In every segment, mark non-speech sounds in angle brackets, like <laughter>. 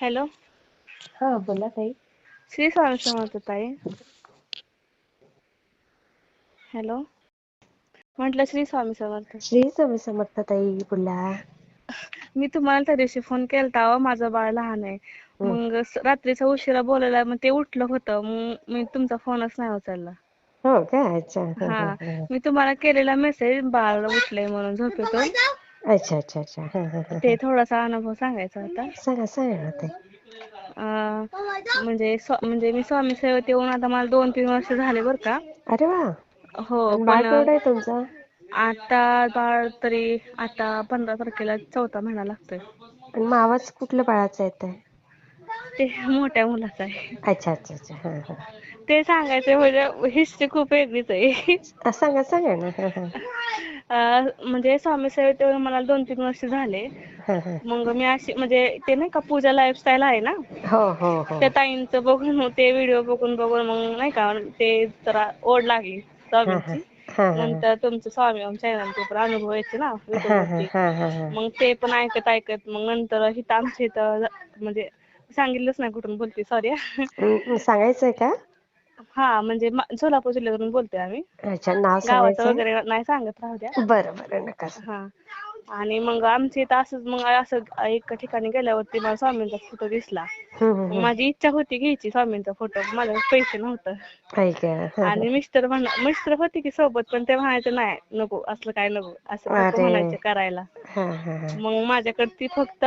Hello. हा बोला ताई. श्री स्वामी समर्थ ताई. हॅलो. म्हटलं श्री स्वामी समर्थ. श्री स्वामी समर्थ ताई बोला. मी तुम्हाला त्या दिवशी फोन केलता अहो माझं बाळ लहान आहे. मग रात्रीचा उशिरा बोलायला मग ते उठलं होतं. मग मी तुमचा फोनच नाही उचलला. हो का? अच्छा. हा. मी तुम्हाला केलेला मेसेज बाळ उठलंय म्हणून झोपेतून. अच्छा अच्छा अच्छा. हा, हा, हा. ते थोडासा अनुभव सांगायचा होता. सांगा सांगा ना ताई अं, म्हणजे स्व- म्हणजे मी स्वामी सेवेत येऊन आता मला दोन तीन वर्ष झाले बरं का. अरे वा. हो आणि बाळ पण केवढं आहे तुमचं? आता बाळ तरी आता पंधरा तारखेला चौथा महिना लागतोय. आणि मग आवाज कुठल्या बाळाचा येत आहे ते मोठ्या मुलाचं आहे. अच्छा अच्छा अच्छा. हा हा. ते सांगायचं म्हणजे हिस्ट्री खूप वेगळीच आहे. सांगा सांगा ना. हा हा. अं, म्हणजे स्वामी सेवेत येऊन मला दोन तीन वर्ष झाले. मग मी अशी म्हणजे ते नाही का पूजा लाईफस्टाईल आहे ना? हो हो हो. त्या ताईंचं बघून ते व्हिडिओ बघून बघून मग नाही का ते जरा ओढ लागली स्वामींची. हा हा. नंतर तुमचं स्वामी चॅनलचे पण अनुभव यायचे ना हा YouTube हा वरती हा हा हा. मग ते पण ऐकत ऐकत मग नंतर इथं आमच्या इथं म्हणजे सांगितलंच नाही कुठून बोलते सॉरी हम्म, सांगायचंय का? हा म्हणजे मा- सोलापूर जिल्ह्यातून बोलते आम्ही. अच्छा नाव गावाचं वगैरे नाही सांगत राहू द्या. बरं बरं नका सांगू. हा. आणि मग आमच्या इथं असंच मग असं एका ठिकाणी गेल्यावरती मला स्वामींचा फोटो दिसला. हम्म, हम्म, मग हम्म. माझी इच्छा होती घ्यायची स्वामींचा फोटो माझ्याकडे पैसे नव्हतं. ऐक हा, हा. आणि मिस्टर म्हण मिस्टर होते की सोबत पण ते म्हणायचे नाही नको असलं काय नको. असं नको अरे. म्हणायचे करायला. हा हा हा. मग माझ्याकडे ती फक्त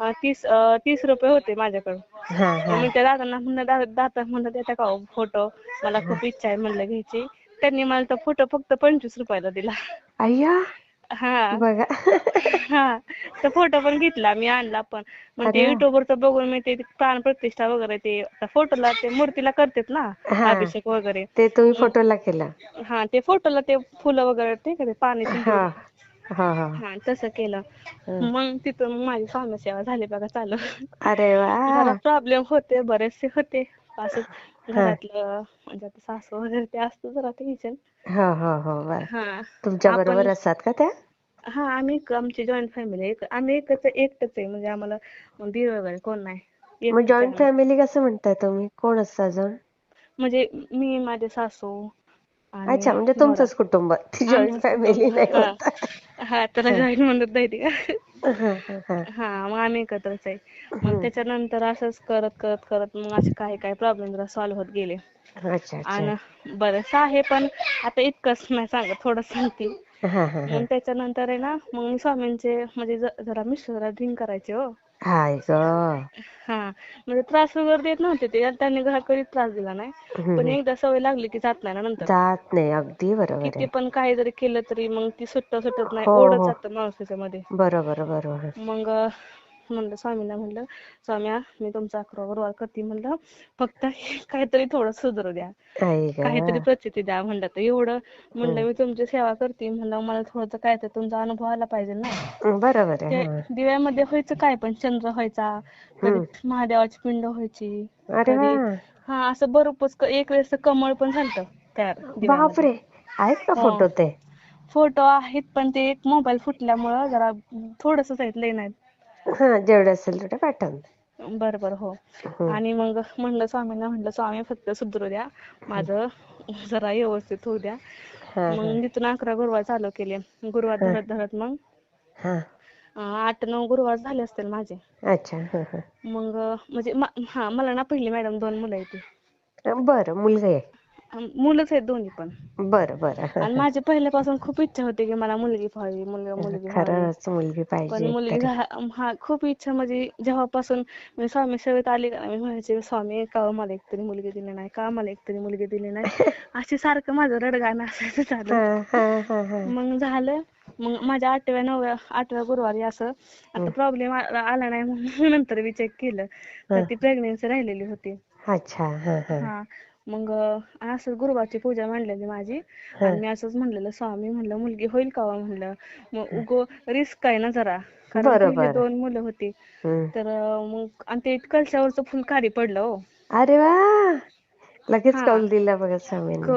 अं, तीस अं, तीस रुपये होते माझ्याकडे हा मग हा मी त्या दादांना म्हणलं दादा दादा म्हणलं देता का फोटो मला खूप इच्छा आहे म्हणलं घ्यायची. त्यांनी मला तो फोटो फक्त पंचवीस रुपयाला दिला. अय्या. हा. बघा. हा. तो फोटो पण घेतला मी आणला पण. मग ते अरे वा. बघून मी ते प्राण प्रतिष्ठा वगैरे ते फोटोला ते मूर्तीला करतात ना हा. अभिषेक वगैरे. ते तुम्ही फोटोला केला. हा ते फोटोला ते फुलं वगैरे ते का ते पाणी हा. हा हा. हा तसं केलं. मग तिथून माझी सेवा झाली बघा चालू. अरे वा. प्रॉब्लेम होते बरेचसे होते. असं घरातलं म्हणजे आता सासू वगैरे ते असतं जरा टेन्शन हो हो हो बर हा. तुमच्या आपण बरोबर असतात का त्या? हा आम्ही एक आमची जॉईंट फॅमिली आहे. आम्ही एकच एकटच आहे. म्हणजे आम्हाला दीर वगैरे कोण नाही. मग एकटच आहे जॉईंट आम्ही. फॅमिली कसं म्हणताय तुम्ही? कोण असतं अजून? म्हणजे मी माझे सासू अच्छा म्हणजे तुमचंच कुटुंब जॉईंट फॅमिली नाही हा. त्याला जॉईंट म्हणत नाही ती. हा मग आम्ही एकत्रच आहे. मग. त्याच्यानंतर असंच करत करत करत मग असे काही काही प्रॉब्लेम जरा सॉल्व्ह होत गेले. अच्छा अच्छा. आणि बरंच आहे पण आता इतकंच नाही सांगत थोडं सांगते. मग त्याच्यानंतर आहे ना मग मी स्वामींचे म्हणजे जरा मिस्टर जरा ड्रिंक करायचे हो. हाय ग. हा म्हणजे त्रास वगैरे देत नव्हते ते. त्यांनी घरात कधीच त्रास दिला नाही. पण. एकदा सवय लागली की जात नाही ना नंतर. जात नाही अगदी बरोबर किती आहे पण काही जरी केलं तरी मग ती सुट्ट सुटत नाही हो ओढत हो. जातं माणूस त्याच्यामध्ये. बरोबर बरोबर. मग म्हणलं स्वामींना म्हणलं स्वाम्या मी तुमचा अकरा गुरुवार करते. म्हणलं फक्त काहीतरी थोडं सुधरू द्या. काहीतरी प्रचिती द्या. म्हणलं तर एवढं म्हणलं. मी तुमची सेवा करते. म्हणलं मला थोडं काय तर तुमचा अनुभव आला पाहिजे ना. बरोबर दिव्यामध्ये व्हायचं काय पण चंद्र व्हायचा कधी. महादेवाची पिंड व्हायची हा. असं बरोपच एक वेळेस कमळ पण झालतं तयार बापरे! आहेत का हो. फोटो ते? फोटो आहेत पण ते एक मोबाईल फुटल्यामुळं जरा थोडंसंच आहेत लय नाहीत. हा जेवढे असेल तेवढे पाठवून बर बर हो. आणि मग म्हणलं स्वामींना म्हणलं स्वामी फक्त सुधरू द्या. माझं जरा व्यवस्थित होऊ द्या. हा मग तिथून अकरा गुरुवार चालू केले. गुरुवार धरत धरत मग हा. अं, आठ नऊ गुरुवार झाले असतील माझे. अच्छा हा हा. मग म्हणजे मा- हा मला ना पहिली मॅडम दोन मुलं आहेत. बरं मुलगा आहे. मुलंच आहेत दोन्ही पण. बरं बरं. <laughs> आणि माझी पहिल्यापासून खूप इच्छा होती की मला मुलगी व्हावी मुलगा मुलगी व्हावी. खरंच मुलगी पण पाहिजे मुलगी तरी झा हा खूप इच्छा म्हणजे जेव्हापासून मी स्वामी सेवेत आली का मी म्हणायचे स्वामी का मला एकतरी मुलगी दिली नाही? का मला एकतरी मुलगी दिली नाही? <laughs> अशी सारखं माझं रडगाणं असायचं हा हा हा हा. मग झालं. मग माझ्या आठव्या नवव्या आठव्या गुरुवारी असं आता प्रॉब्लेम आला नाही म्हणून <laughs> नंतर मी चेक केलं. तर ती प्रेग्नेन्सी राहिलेली होती. अच्छा हा हा. हा. मग असं गुरुवारची पूजा मांडलेली माझी. आणि मी असंच म्हणलेलं स्वामी म्हणलं मुलगी होईल का हो? म्हणलं. मग उगो रिस्क आहे ना जरा कारण पहिली दोन मुलं होती. तर मग आणि ते कलशावरचं फुल खाली पडलं हो. अरे वा! लगेच कौल दिला बघा स्वामींनी.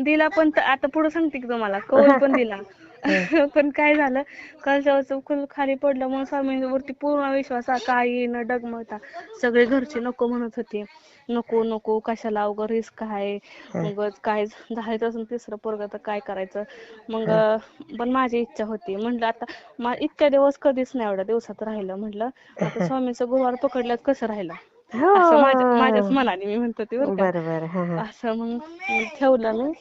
दिला पण आता पुढे सांगते की तुम्हाला. कौल पण दिला. <laughs> <laughs> पण काय झालं? कळसावरचं फुल खाली पडलं म्हणून स्वामींवरती पूर्ण विश्वास हा काही न डगमगता सगळे घरचे नको म्हणत होते. नको नको कशाला अवघड रिस्क आहे? मग काय झालं तर तिसरं पोरग तर काय करायचं? मग पण माझी इच्छा होती. म्हटलं आता इतक्या दिवस कधीच नाही एवढ्या दिवसात राहिलं म्हटलं. आता स्वामीचं गुरुवार पकडल्यात कसं राहिलं? असं माझ्या माझ्याच हो मनाने मी म्हणत होते बरं हा हा. असं मग मी ठेवलं मी.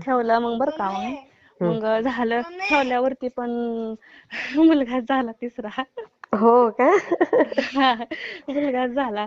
ठेवला मग बरं का मग झालं ठेवल्यावरती पण मुलगा झाला तिसरा. हो का? हा, मुलगा झाला.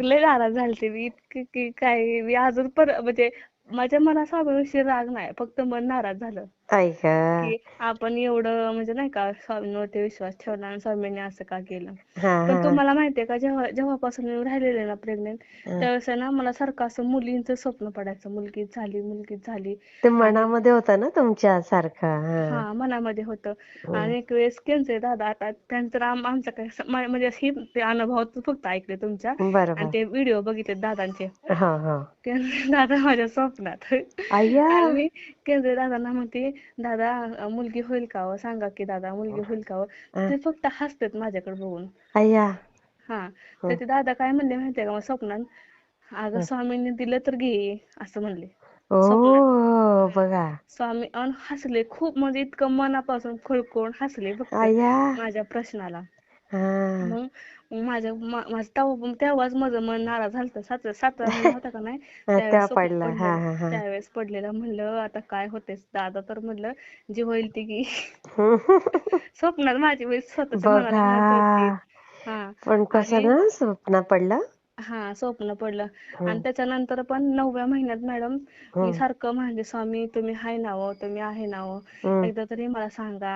लय नाराज झालते मी. इतकी की काय मी अजून पर म्हणजे माझ्या मनात स्वामीविषयी राग नाही फक्त मन नाराज झालं. की आपण एवढं म्हणजे नाही का स्वामींवरती विश्वास ठेवला आणि स्वामींनी असं का केलं. हा पण हा. तुम्हाला माहितीये का जेव्हा जेव्हापासून मी राहिलेले ना प्रेग्नेंट हा. त्यावेळेस आहे ना मला सारखं असं मुलींचं स्वप्न पडायचं मुलगी झाली मुलगी झाली. ते मनामध्ये होतं ना तुमच्या सारखं हा. हा मनामध्ये होतं. आणि एक वेळेस केंद्रे दादा आता त्यांचं आम आमचं काय स- मा- म्हणजे ही ते अनुभव फक्त ऐकले तुमच्या. आणि बरोबर ते व्हिडिओ बघितले दादांचे. हो हो. केंद्रे दादा माझ्या स्वप्नात. अय्या आणि केंद्रे दादांना म्हणते दादा मुलगी होईल का हो? सांगा की दादा मुलगी होईल का हो? ते फक्त हसतात माझ्याकडे बघून. अय्या. हा. तर ते दादा काय म्हणले माहितीये का मग स्वप्नात अगं स्वामींनी दिलं तर घे असं म्हणले. ओ बघा. स्वामी अन हसले खूप म्हणजे इतकं मनापासून खुळखुळून हसले फक्त अय्या. माझ्या प्रश्नाला. हा. मग मग माझ्या मा- माझं तेव्हा तेव्हाच माझं मन नाराज झालं सात सातवा महिना <laughs> होता का नाही? त्यावेळेस पडलं. हा, हा, हा. पडलेलं त्यावेळेस पडलेलं. म्हणलं आता काय होते दादा तर म्हणलं जी होईल ती की <laughs> स्वप्नात माझी वेळ स्वतःच्या मनाला म्हणत बघा होती. हा. पण कसं ना स्वप्न पडलं. हा स्वप्न पडलं. आणि त्याच्यानंतर पण नवव्या महिन्यात मॅडम मी सारखं म्हणजे स्वामी तुम्ही हाय ना हो तुम्ही आहे ना हो. हम्म. एकदा तरी मला सांगा.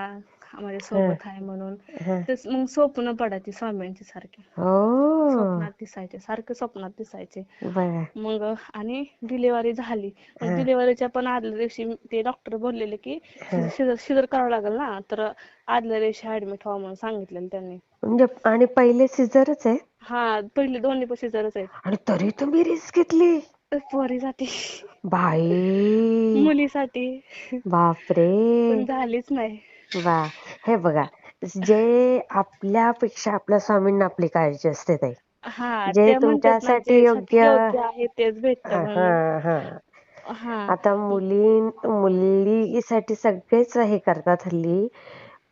माझ्या सोबत आहे म्हणून. तेच मग स्वप्न पडायची स्वामींची सारखी. हो. स्वप्नात दिसायचे सारखे स्वप्नात दिसायचे. मग आणि डिलिव्हरी झाली. डिलिव्हरीच्या पण आदल्या दिवशी ते डॉक्टर बोललेले की शिजर शिजर करावं लागेल ना? तर आदल्या दिवशी ऍडमिट व्हा म्हणून सांगितलेलं त्यांनी. म्हणजे आणि पहिले सिझरच आहे? हा पहिले दोन्ही पण शिजरच आहेत. आणि तरी तुम्ही रिस्क घेतली. पोरीसाठी. बाई. मुलीसाठी. बापरे. पण झालीच नाही. वा. हे बघा जे आपल्यापेक्षा आपल्या स्वामींना आपली काळजी असते ताई. हा जे ते म्हणतात ना, तुमच्यासाठी जे योग्य- योग्य आहे तेच भेटत हा हा. हा. आता मुली मुलीसाठी सगळेच हे करतात हल्ली.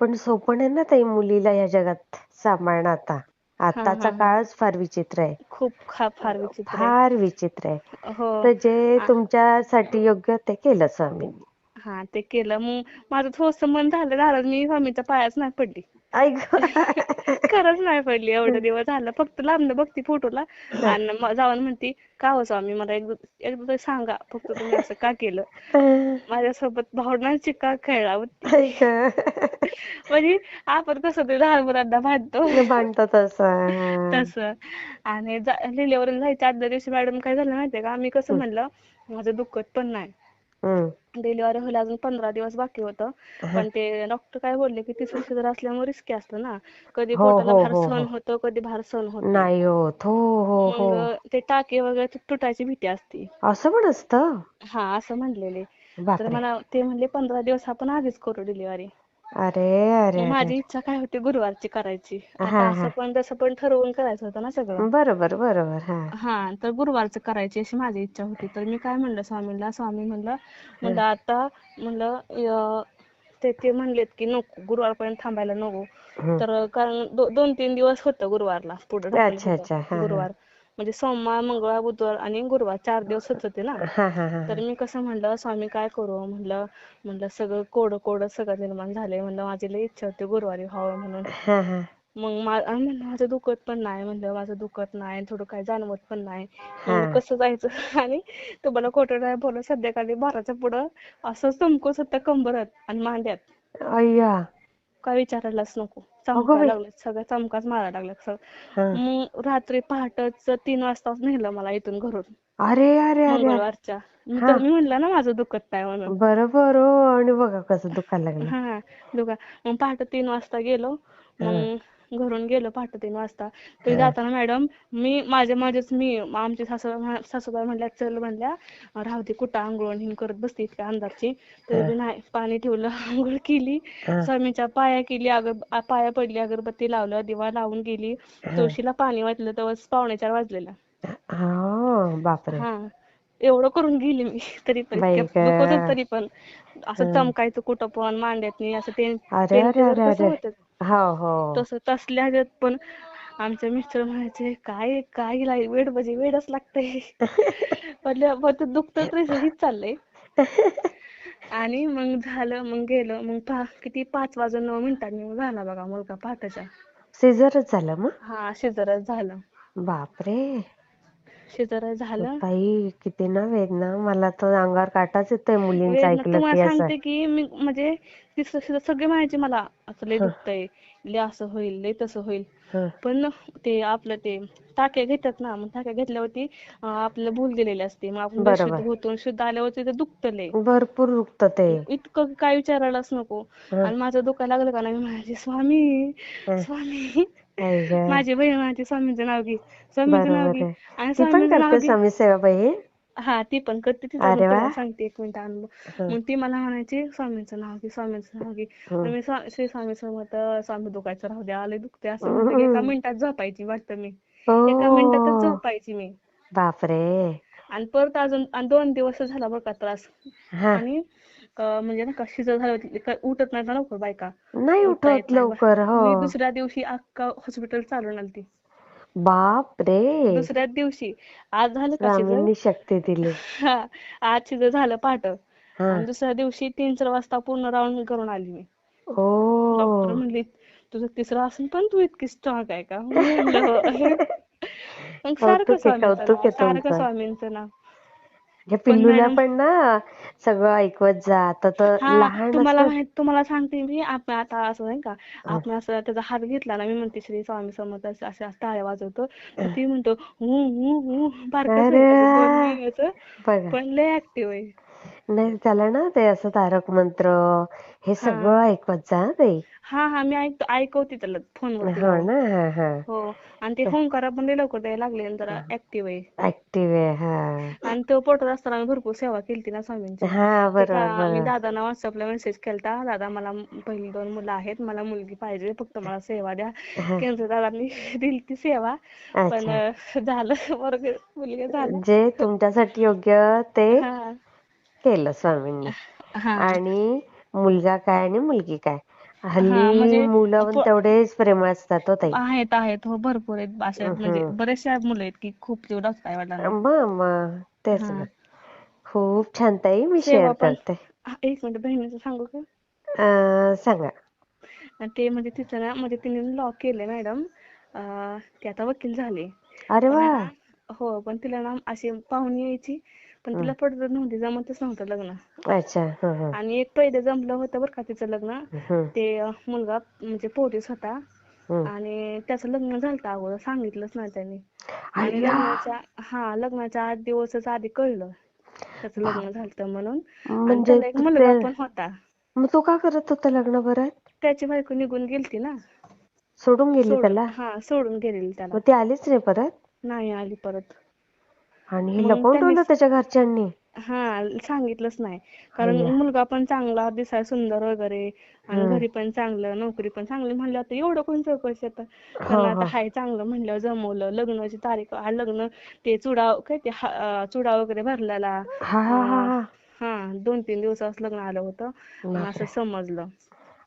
पण सोपं नाही ना ताई मुलीला या जगात सांभाळणं आता. आताचा काळच फार विचित्र आहे. खूप खा फार विचित्र आहे. फार विचित्र आहे. हो. तर जे तुमच्यासाठी योग्य ते केलं स्वामींनी. हा ते केलं. मग माझं थोडस मन झालं झालं मी स्वामीच्या पायाच नाही पडली. ऐक <laughs> खरंच नाही पडली एवढं दिवस झालं. फक्त लांबनं बघती फोटोला. आणि जाऊन म्हणती का हो स्वामी मला एकदा एकदा सांगा फक्त तुम्ही असं का केलं? <laughs> माझ्यासोबत भावनांची का खेळला म्हणजे आपण कसं ते लहान मुलांना भांडतो. भांडतं तसं तसं. आणि लिहिल्यावर जायच्या आदल्या दिवशी मॅडम काय झालं माहितीये का? मी कसं म्हणलं माझं दुखत पण नाही. डिलिव्हरी व्हायला अजून पंधरा दिवस बाकी होतं. पण ते डॉक्टर काय बोलले की तिसरं शिजर असल्यामुळे रिस्की असतं ना. कधी हो, पोटाला हो, भार हो, सहन. होतं कधी भार सहन होत नाही. होत हो हो हो ते टाके वगैरे तुटायची भीती असते. असं पण असतं? हा असं म्हणलेले. तर मला ते म्हणले पंधरा दिवस आपण आधीच करू डिलिव्हरी. अरे अरे माझी इच्छा काय होती गुरुवारची करायची. आता हा, असं पण तसं पण ठरवून करायचं होतं ना सगळं. बरोबर बरोबर हा. हा तर गुरुवारचं करायची अशी माझी इच्छा होती. तर मी काय म्हणलं स्वामींना स्वामी म्हणलं म्हणलं आता म्हणलं अं, ते ते म्हणलेत की नको गुरुवारपर्यंत थांबायला नको. तर कारण दो- दोन तीन दिवस होतं गुरुवारला पुढे अच्छा, अच्छा. हा, हा. गुरुवार. म्हणजे सोमवार मंगळवार बुधवार आणि गुरुवार चार दिवस होत होते ना. तर मी कसं म्हणलं स्वामी काय करू? म्हणलं म्हणलं सगळं कोड कोड सगळं निर्माण झालंय. म्हणलं माझी लई इच्छा होती गुरुवारी व्हावं म्हणून. मग म्हणलं माझं दुखत पण नाही. म्हणलं माझं दुखत नाही थोडं काय जाणवत पण नाही. कसं जायचं? <laughs> आणि तुम्हाला खोटं नाही बोलत संध्याकाळी बाराच्या पुढं असं चमकत होतं कंबरात आणि मांड्यात. अय्या. काय विचारायलाच नको. बाई. लागले सगळ्या चमकाच मारायला सगळं. हा. मग रात्री पहाटच तीन वाजता नेलं मला इथून घरून. अरे अरे अरे. मंगळवारच्या. मी तर मी म्हणलं ना माझं दुखत नाही म्हणून. बरोबर हो. आणि बघा कसं दुखायला लागलं. हा दुका मग पहाटे तीन वाजता गेलो. मग घरून गेलो पहाटे तीन वाजता. तरी जाताना मॅडम मी माझ्या माझ्याच मी आमची सासू सासूबाई म्हणल्या चल म्हणल्या राहू दे कुठं आंघोळ हिन करत बसते इतक्या अंधारची. तरी नाही पाणी ठेवलं आंघोळ केली. स्वामीच्या पाया केली अगर पाया पडली अगरबत्ती लावलं दिवा लावून गेली. तुळशीला पाणी वाटलं तेव्हा पावणे चार वाजलेला. हा बापरे. हा. एवढं करून गेली मी <laughs> तरी पण तरी पण. असं चमकायचं कुठं पण मांड्यातनी असं ते होतं हो हो. तसं तसल्या ह्याच्यात पण आमचे मिस्टर म्हणायचे काय काय हिला वेड म्हणजे वेडच लागतंय. <laughs> म्हणलं मग ते दुखतं तरी हेच चाललंय. आणि मग झालं मग गेलं मग पहा किती पाच वाजून नऊ मिनिटांनी मग झाला बघा मुलगा पहाटेच्या सिझरच झालं मग? हा शिजरच झालं. बापरे! शिजर झालं. बाई किती ना वेदना. मला तर अंगावर काटाच येतोय मुलींचं वेदना. ऐकलं की तुम्हाला असं. सांगते की मी म्हणजे ती स- स- सगळे म्हणायचे मला. असं लय दुखतंय. लय असं होईल लय तसं होईल. हं. पण ते आपलं ते टाक्या घेतात ना. मग टाक्या घेतल्यावरती अं, आपल्याला भूल दिलेली असते. मग आपण बरोबर. शुद्ध होतो. शुद्ध आल्यावरती ते दुखतं लय भरपूर दुखत ते. इतकं काय विचारायलाच नको. हं. आणि माझं दुखायला लागलं का नाही? मी म्हणायचे स्वामी हं. स्वामी. माझी बहीण म्हणायची स्वामींचं नाव घे. स्वामींचं नाव घे. आणि ती पण स्वामींचं नाव करते घे. स्वामी हा ती पण करते. तिचा अरे पण वा. तुम्हाला सांगते. एक मिनिट अनुभव हं. मग ती मला म्हणायची स्वामींचं नाव घे स्वामींचं नाव घे. हं. तर मी स्वा- श्री स्वामी समर्थ स्वामी दुखायचं राहू द्या आले दुखते असं म्हणते. की एका मिनिटात झोपायची वाटतं मी. एका मिनिटातच हो झोपायची मी. बापरे. आणि परत अजून आणि दोन दिवस झाला बरं का त्रास. हा. आणि अं, म्हणजे ना का शिजर झालं होती, का- उठत नाही ना लवकर बायका. नाही उठता येत उठत नाही लवकर हो. मी दुसऱ्या दिवशी अख्खा हॉस्पिटल चालून आलती. बापरे! दुसऱ्याच दिवशी. आज झालं का स्वामींनी शक्ती दिली. हा आज शिजर झालं पहाट हा. आणि दुसऱ्या दिवशी तीन चार वाजता पूर्ण राऊंड करून आली मी. ओ. डॉक्टर म्हणली तुझं तिसरं असून पण तू इतकी स्ट्रॉंग आहे का? मी म्हणलं हो. <laughs> मग सारखं कौतुक आहे, स्वामींचं कौतुक नाव आहे सारखं तुमचं. स्वामींचं नाव. हे पिल्लूला मॅडम- पण ना सगळं ऐकवत जा. आता तर हा लहान तुम्हाला असतं माहीत तुम्हाला सांगते मी आपण आता असं नाही का आपण असं त्याचा हात घेतला ना मी म्हणते श्री स्वामी समर्थ असं असं असं टाळ्या वाजवतो. तर ती म्हणतो हु हु हु बारकंच अरे आहे त्याचं, दोन वा. महिन्याचं बघा. पण लय ऍक्टिव्ह आहे. नाही त्याला ना ते असं तारक मंत्र हे सगळं ऐकवत जा हं ताई हा हा मी ऐकतो ऐकवते त्याला फोनवरती हो लावून. ना हा हा. हो. आणि ते होमकारा पण लय लवकर द्यायला लागले आणि जरा ऍक्टिव्ह आहे. ऍक्टिव्ह आहे हा. आणि तो पोटात असताना मी भरपूर सेवा केली ना स्वामींची. हा बरोबर मी दादांना व्हॉट्सअपला मेसेज केलता दादा मला पहिली दोन मुलं आहेत मला मुलगी पाहिजे फक्त मला सेवा द्या. केंद्र दादांनी दिली ती सेवा पण झालं वर्ग मुलगा झाला. जे तुमच्यासाठी योग्य ते केलं स्वामींनी. हा. आणि मुलगा काय आणि मुलगी काय? हल्ली म्हणजे मुलं तेवढेच प्रेमळ असतात हो ताई. आहेत आहेत हो भरपूर आहेत म्हणजे. बरेचसे मुलं आहेत की खूप जीव आई वडिलांना. तेच. ना. खूप छान ताई मी शेअर पण- करते. एक मिनिट बहिणीचं सांगू का? अं, सांगा. ते म्हणजे तिचं ना म्हणजे तिने लॉ केले मॅडम. ती आता वकील झाली. अरे वा! हो पण तिला ना अशी पाहुणी यायची पण तिला पटत नव्हती जमतच नव्हतं लग्न. अच्छा हं, हं, आणि एक पहिले जमलं होतं बरं का तिचं लग्न. हं, ते अं, मुलगा म्हणजे पोलीस होता. आणि त्याचं लग्न झालं अगोदर सांगितलंच नाही त्यांनी. आणि. लग्नाच्या हा लग्नाच्या आठ दिवसच आधी कळलं. त्याचं लग्न झालं म्हणून. आणि म्हणजे त्याला एक मुलगा पण होता. मग तो का करत होता लग्न परत? त्याची बायको निघून गेलती ना. सोडून गेली त्याला? हा सोडून गेलेली त्याला. मग ती आलीच नाही परत? नाही आली परत. आणि हे लपवून त्यांनी- ठेवलं त्याच्या घरच्यांनी हा सांगितलंच नाही कारण अय्या. मुलगा पण चांगला दिसाय सुंदर वगैरे आणि. घरी पण चांगलं नोकरी पण चांगली म्हणलं आता एवढं कोण चौकशी आता हो, त्यांना आता हो. हाय चांगलं म्हणलं जमवलं लग्नाची तारीख हा लग्न ते चुडा काय ते हा- अं, चुडा वगैरे भरलेला हा हा हा हा हा दोन तीन दिवसाच लग्न आलं होतं बापरे. असं समजलं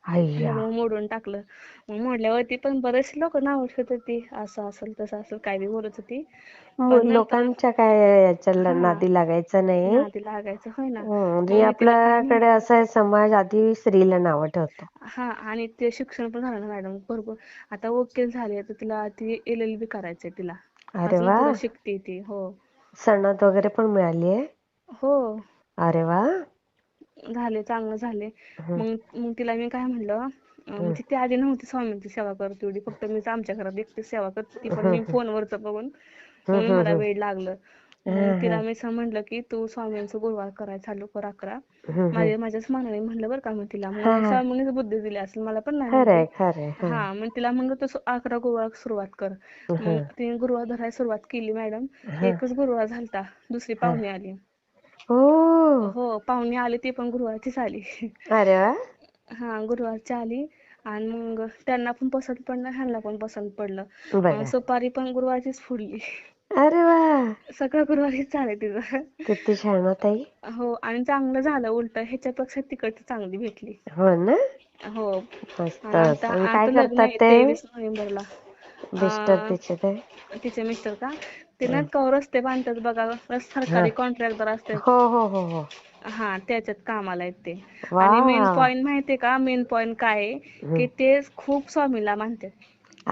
अय्या लग्न मोडून टाकलं. मग मोडल्यावरती पण बरेचसे लोक नाव ठेवत होती. असं असेल तसं असेल काय बी बोलत होती. मग पण नंतर- लोकांच्या काय याच्या हा. नादी लागायचं नाही. नादी लागायचं होय ना. हं, मग म्हणजे आपल्याकडे असं आहे समाज आधी स्त्रीला नावं ठेवतो. हा आणि ते शिक्षण पण झालं ना मॅडम. भरपूर. आता वकील झाली तर तिला ती एल एल बी करायचंय तिला. अरे अजून वा. पुढे शिकते ती हो. सणद वगैरे पण मिळाली आहे? हो. अरे वा. झाले चांगलं झाले. मग मग तिला मी काय म्हणलं म्हणजे ती आधी नव्हती स्वामींची सेवा करत एवढी. फक्त मीच आमच्या घरात एकटी सेवा करते. ती पण मी फोनवरच बघून म्हणून मला वेळ लागलं. मग तिला मी असं म्हणलं की तू स्वामींचं गुरुवार करायला चालू कर अकरा. माझ्या माझ्याच मनाने म्हणलं बरं का मी तिला. मग स्वामींनीच बुद्धी दिली असेल मला पण नाही हं. हा मग तिला म्हणलं तू अकरा गुरुवार सुरुवात कर. मग तिने गुरुवार धरायला सुरुवात केली मॅडम. एकच गुरुवार झालता दुसरी पाहुणी आली. हो. हो पाहुणी आली ती पण गुरुवारचीच आली. अरे वा. हा गुरुवारची आली. आणि मग त्यांना पण पसंत पडलं ह्यांना पण पसंत पडलं. बघा अं, सुपारी पण गुरुवारचीच फुडली. अरे वा. सगळं गुरुवारीच झालं तिचं. किती छान हो ताई. हो आणि चांगलं झालं उलट ह्याच्यापेक्षा तिकडची चांगली भेटली. हो ना? हो. मस्त. आणि आता आणि आता काय लग्न करतात आहे ते तेवीस नोव्हेंबरला. मिस्टर तिचे ते. तिचे मिस्टर का? ते ना का रस्ते बांधतात बघा रस- सरकारी कॉन्ट्रॅक्टर असतात हो हो हो हो. हा त्याच्यात कामाला आहेत ते. आणि मेन पॉइंट माहितीये का? मेन पॉइंट काय आहे? की ते खूप स्वामीला मानतात.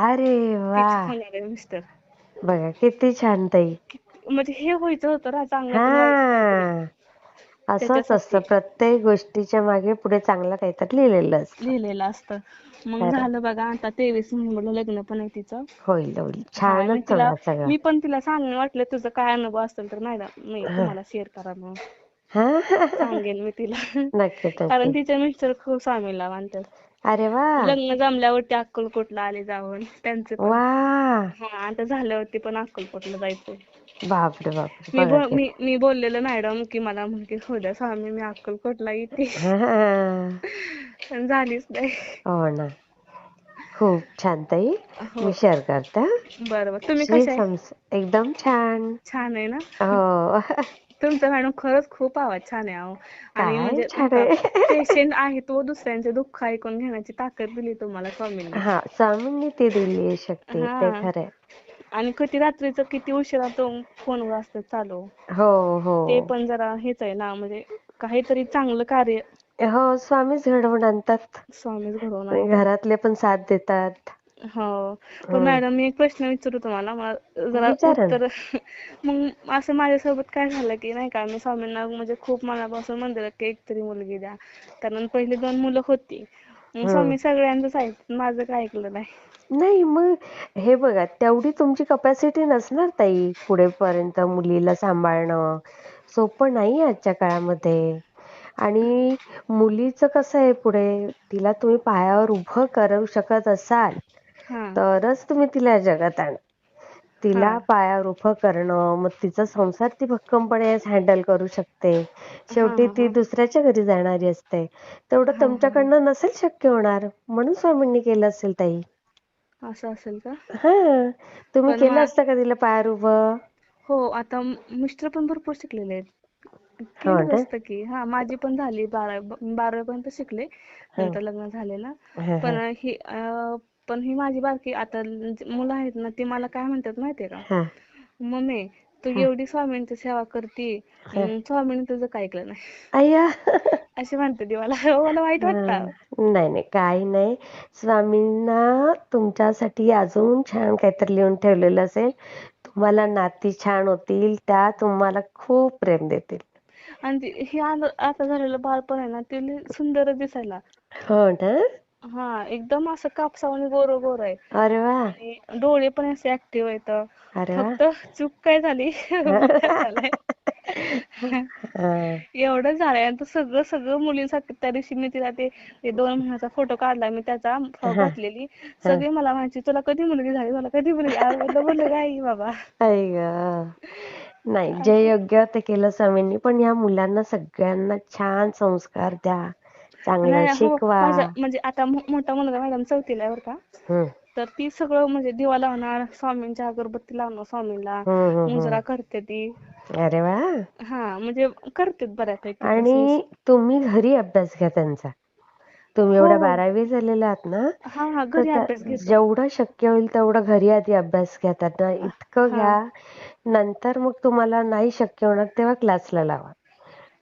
अरे वा. तिचे होणारे मिस्टर बघा किती छान ताई. म्हणजे हे व्हायचं होतं ना चांगलं. हा. असंच असतं. प्रत्येक गोष्टीच्या मागे पुढे चांगलं काहीतरी लिहिलेलं असतं. लिहिलेलं असतं. मग झालं बघा आता तेवीस नोव्हेंबरला लग्न पण आहे तिचं. होईल होईल. होणार सगळं. मी पण तिला सांगेन वाटलं. तुझं काय अनुभव असेल तर मॅडम मी तुम्हाला शेअर करा मग. सांगेन मी तिला. नक्की कारण तिचे मिस्टर खूप स्वामीला मानतात. अरे वा. लग्न जमल्यावरती अक्कलकोटला आले जाऊन. त्यांचे वा. हा आता झाल्यावरती पण अक्कलकोटला जायचंय. बापरे बापरे. मी बघा बो- मी मी बोललेलं मॅडम की मला म्हणते हो द्या स्वामी मी अक्कलकोटला येते. <laughs> हा. पण झालीच नाही. हो ना. खूप छान ताई. हो. मी शेअर करते हा. बरं बरं तुम्ही श्री कशा आहे? समस एकदम छान. छान आहे ना? हो. <laughs> तुमचा मॅडम खरंच खूप आवाज छान आहे अहो. आणि काय म्हणजे छान आहे. पेशंट आहे तो दुसऱ्यांचे दुःख ऐकून घेण्याची ताकद दिली तुम्हाला स्वामींनी. हा स्वामींनी ती दिली आहे शक्ती. ते हा. खरंय आणि किती रात्रीचं किती उशिरा तो फोनवर असतं चालू. हो हो. ते पण जरा हेच आहे ना म्हणजे काहीतरी चांगलं कार्य. हो स्वामीच घडवून आणतात. स्वामीच घडवून आणतात. घरातले पण साथ देतात. हो. पण मॅडम मी एक प्रश्न विचारू तुम्हाला. मला जरा विचारा ना. उत्तर <laughs> मग असं माझ्यासोबत काय झालं की नाही का मी स्वामींना म्हणजे खूप मनापासून मंदिरात की एक तरी मुलगी द्या. कारण पहिली दोन मुलं होती. स्वामी सगळ्यांचंच ऐकतात माझं काय ऐकलं नाही. नाही मग हे बघा तेवढी तुमची कपॅसिटी नसणार ताई पुढेपर्यंत मुलीला सांभाळणं. सोपं नाही आजच्या काळामध्ये. आणि मुलीचं कसं आहे पुढे तिला तुम्ही पायावर उभं करू शकत असाल हा. तरच तुम्ही तिला जगात आणा तिला. पायावर उभं करणं मग तिचा संसार ती भक्कमपणे हँडल करू शकते. शेवटी ती दुसऱ्याच्या घरी जाणारी असते. तेवढं तुमच्याकडनं नसेल शक्य होणार. म्हणून स्वामींनी केलं असेल ताई. असं असेल का? हा. तुम्ही पण केलं मा- असतं का तिला पायावर उभं हो आता मिस्टर पण भरपूर शिकलेले आहेत. हो केलं ना? असतं की हा माझी पण झाली बारा बारावी पर्यंत शिकले नंतर लग्न झालेलं. हा, पण हा, ही अं, पण ही माझी बारकी आता मुलं आहेत ना ती मला काय म्हणतात माहितीये का. मम्मी तू एवढी स्वामींची सेवा करते स्वामीने तुझं काय ऐकलं नाही. अय्या. <laughs> अशी म्हणते मला. <laughs> मला वाईट वाटतं. नाही नाही काही नाही. स्वामींना तुमच्यासाठी अजून छान काहीतरी लिहून ठेवलेलं असेल. तुम्हाला नाती छान होतील त्या तुम्हाला खूप प्रेम देतील. आणि हे आता झालेलं बाळपण आहे ना ते सुंदर दिसायला. हो ना? हा एकदम असं कापसावानी गोर गोर आहे. अरे वा. आणि डोळे पण असे ऍक्टिव्ह आहेत. अरे वा. फक्त चूक काय झाली? <laughs> झालाय. हा. एवढं झालंय. आणि तो सगळं सगळं मुलींसाठी त्या दिवशी मी तिला ते ते दोन महिन्याचा फोटो काढला. मी त्याचा फ्रॉक घातलेली. सगळे मला म्हणायचे तुला कधी मुलगी झाली? तुला कधी मुलगी? अरे म्हटलं बाबा. आई ग. नाही जे योग्य ते केलं स्वामींनी पण या मुलांना सगळ्यांना छान संस्कार द्या. चांगलं नाही हो शिकवा. म्हणजे आता मो- मोठा मुलगा मॅडम चौथीला आहे बरं का. हम्म, तर ती सगळं म्हणजे दिवा लावणार स्वामींच्या अगरबत्ती लावणार हम्म, हम्म, मुजरा करते ती. अरे वा. हा म्हणजे करते बऱ्यापैकी आणि तुम्ही घरी अभ्यास घ्या त्यांचा. तुम्ही एवढ्या हो. बारावी झालेल्या आहात ना? हा हा तर घरी त्या- अभ्यास घेतो. जेवढं शक्य होईल तेवढं घरी आधी अभ्यास घ्या. त्यांना इतकं हा. घ्या. नंतर मग तुम्हाला नाही शक्य होणार तेव्हा क्लासला लावा.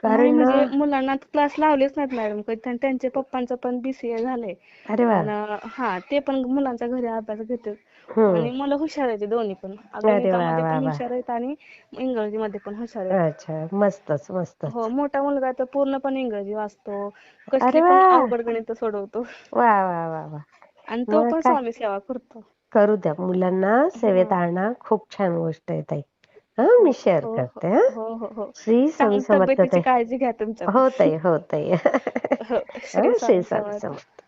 नाही कारण म्हणजे मुलांना क्लास लावलेच नाहीत मॅडम कधी त्यां- त्यांच्या पप्पांचं पण बीसीए झालंय. अरे वा. आणि हा ते पण मुलांचा घरी अभ्यास घेतात. हम्म. आणि मुलं हुशार आहेत दोन्ही पण. अरे वा, गणितामध्ये वा, पण वा. हुशार आहेत आणि इंग्रजीमध्ये पण हुशार आहेत. अच्छा मस्तच मस्तच. हो मोठा मुलगा तर पूर्णपणे इंग्रजी वाचतो. कसली अरे पण. अवघड गणित सोडवतो. वा वा वा वा. आणि तो मग पण काय? स्वामी सेवा करतो. करू द्या. मुलांना सेवेत आणा. खूप छान गोष्ट आहे ताई. हा मी शेअर हो करते हो हा. हो हो हो. श्री स्वामी चांगली समर्थ तब्येतीची ताई काळजी घ्या तुमच्या हो ताई हो ताई हो हा, श्री श्री स्वामी स्वामी समर्थ समर्थ